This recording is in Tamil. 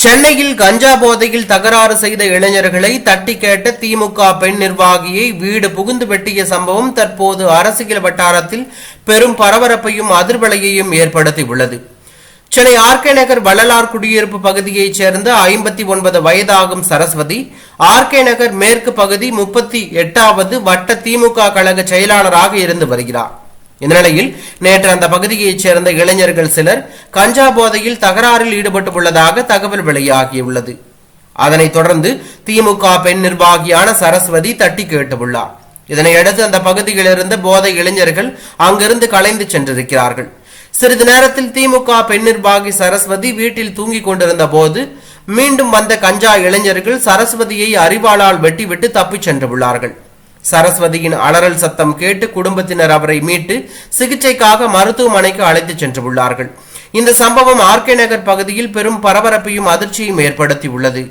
சென்னையில் கஞ்சா போதையில் தகராறு செய்த இளைஞர்களை தட்டி கேட்ட திமுக பெண் நிர்வாகியை வீடு புகுந்து வெட்டிய சம்பவம் தற்போது அரசியல் வட்டாரத்தில் பெரும் பரபரப்பையும் அதிர்வலையையும் ஏற்படுத்தியுள்ளது. சென்னை ஆர்கே நகர் வள்ளலார் குடியிருப்பு பகுதியைச் சேர்ந்த ஐம்பத்தி ஒன்பது வயதாகும் சரஸ்வதி ஆர்கே நகர் மேற்கு பகுதி முப்பத்தி எட்டாவது வட்ட திமுக கழக செயலாளராக இருந்து வருகிறார். இந்த நிலையில் நேற்று அந்த பகுதியைச் சேர்ந்த இளைஞர்கள் சிலர் கஞ்சா போதையில் தகராறில் ஈடுபட்டுள்ளதாக தகவல் வெளியாகியுள்ளது. அதனைத் தொடர்ந்து திமுக பெண் நிர்வாகியான சரஸ்வதி தட்டி கேட்டுள்ளார். இதனையடுத்து அந்த பகுதியில் இருந்த போதை இளைஞர்கள் அங்கிருந்து கலைந்து சென்றிருக்கிறார்கள். சிறிது நேரத்தில் திமுக பெண் நிர்வாகி சரஸ்வதி வீட்டில் தூங்கிக் கொண்டிருந்த போது மீண்டும் வந்த கஞ்சா இளைஞர்கள் சரஸ்வதியை அறிவாளால் வெட்டிவிட்டு தப்பிச் சென்றுள்ளார்கள் சரஸ்வதியின் அலறல் சத்தம் கேட்டு குடும்பத்தினர் அவரை மீட்டு சிகிச்சைக்காக மருத்துவமனைக்கு அழைத்துச் சென்றுள்ளார்கள் இந்த சம்பவம் ஆர்கே நகர் பகுதியில் பெரும் பரபரப்பையும் அதிர்ச்சியும் ஏற்படுத்தியுள்ளது.